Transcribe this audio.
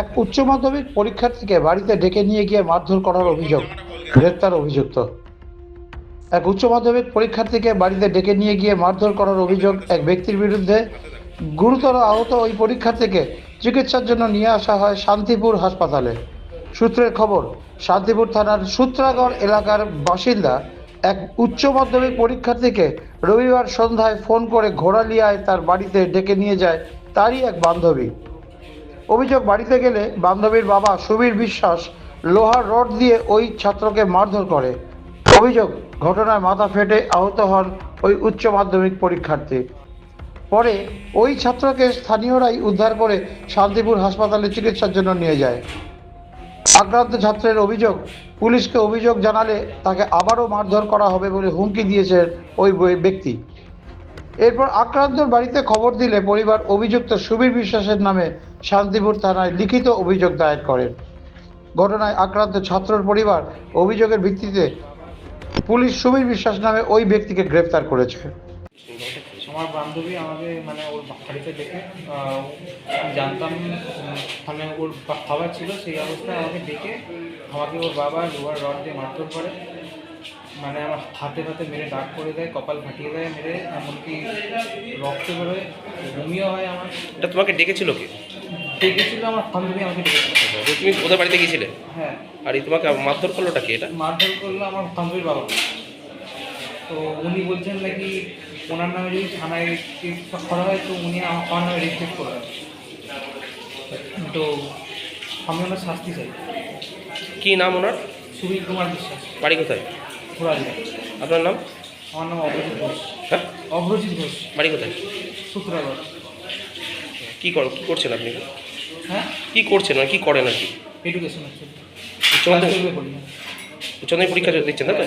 এক উচ্চ মাধ্যমিক পরীক্ষার্থীকে বাড়িতে ডেকে নিয়ে গিয়ে মারধর করার অভিযোগ, গ্রেপ্তার অভিযুক্ত। এক উচ্চ মাধ্যমিক পরীক্ষার্থীকে বাড়িতে ডেকে নিয়ে গিয়ে মারধর করার অভিযোগ এক ব্যক্তির বিরুদ্ধে। গুরুতর আহত ওই পরীক্ষার্থীকে চিকিৎসার জন্য নিয়ে আসা হয় শান্তিপুর হাসপাতালে। সূত্রের খবর, শান্তিপুর থানার সূত্রাগড় এলাকার বাসিন্দা এক উচ্চ মাধ্যমিক পরীক্ষার্থীকে রবিবার সন্ধ্যায় ফোন করে ঘোড়ালিয়ায় তার বাড়িতে ডেকে নিয়ে যায় তারই এক বান্ধবী। অভিযোগ, বাড়িতে গেলে বান্ধবীর বাবা সুবীর বিশ্বাস লোহার রড দিয়ে ওই ছাত্রকে মারধর করে। অভিযোগ, ঘটনায় মাথা ফেটে আহত হন ওই উচ্চ মাধ্যমিক পরীক্ষার্থী। পরে ওই ছাত্রকে স্থানীয়রাই উদ্ধার করে শান্তিপুর হাসপাতালে চিকিৎসার জন্য নিয়ে যায়। আক্রান্ত ছাত্রের অভিযোগ, পুলিশকে অভিযোগ জানালে তাকে আবারও মারধর করা হবে বলে হুমকি দিয়েছেন ওই ব্যক্তি। এরপর আক্রান্তর বাড়িতে খবর দিলে পরিবার অভিযুক্ত সুবীর বিশ্বাসের নামে শান্তিপুর থানায় লিখিত অভিযোগ দায়ের করেন। ঘটনায় আক্রান্ত ছাত্রর পরিবার অভিযোগের ভিত্তিতে পুলিশ সুবীর বিশ্বাস নামে ওই ব্যক্তিকে গ্রেফতার করেছে। আমার বান্ধবী আমাকে মানে ওর বাড়িতে ডেকে জানতাম ওখানে ওর খাবার ছিল সেই অবস্থায় আমাকে ডেকে আমাকে ওর বাবা লোহার রড দিয়ে মারধর করে। মানে আমার হাতে হাতে মেরে ডাক করে দেয় কপাল ফাটিয়ে দেয় মেরে এমনকি রক্ত বেরোয় বমিও হয় আমার। এটা তোমাকে ডেকেছিল কে? ডেকেছিল আমার বান্ধবী আমাকে ডেকেছিল। তুমি ওদের বাড়িতে গিয়েছিলে? হ্যাঁ। আর এই তোমাকে মারধর করলোটা কি এটা? মারধর করল আমার বান্ধবীর বাবা তো উনি বলছেন নাকি ওনার নামে যদি থানায় কেস করা হয় তো উনি আমার আমার নামে রেজিস্ট্রেট করবেন। তো আমি ওনার শাস্তি চাই। কি নাম ওনার? সুবীর কুমার বিশ্বাস। বাড়ি কোথায়? ঘোরালিয়া আপনার নাম? আমার নাম অগ্রজিৎ ঘোষ। হ্যাঁ? অগ্রজিৎ ঘোষ। বাড়ি কোথায়? সূত্রাগর কী কর কী করছেন আপনি? হ্যাঁ? কী করছেন আর কী করেন আর কি? এডুকেশন উচ্চমাধ্যমিক পরীক্ষা দিচ্ছেন তো?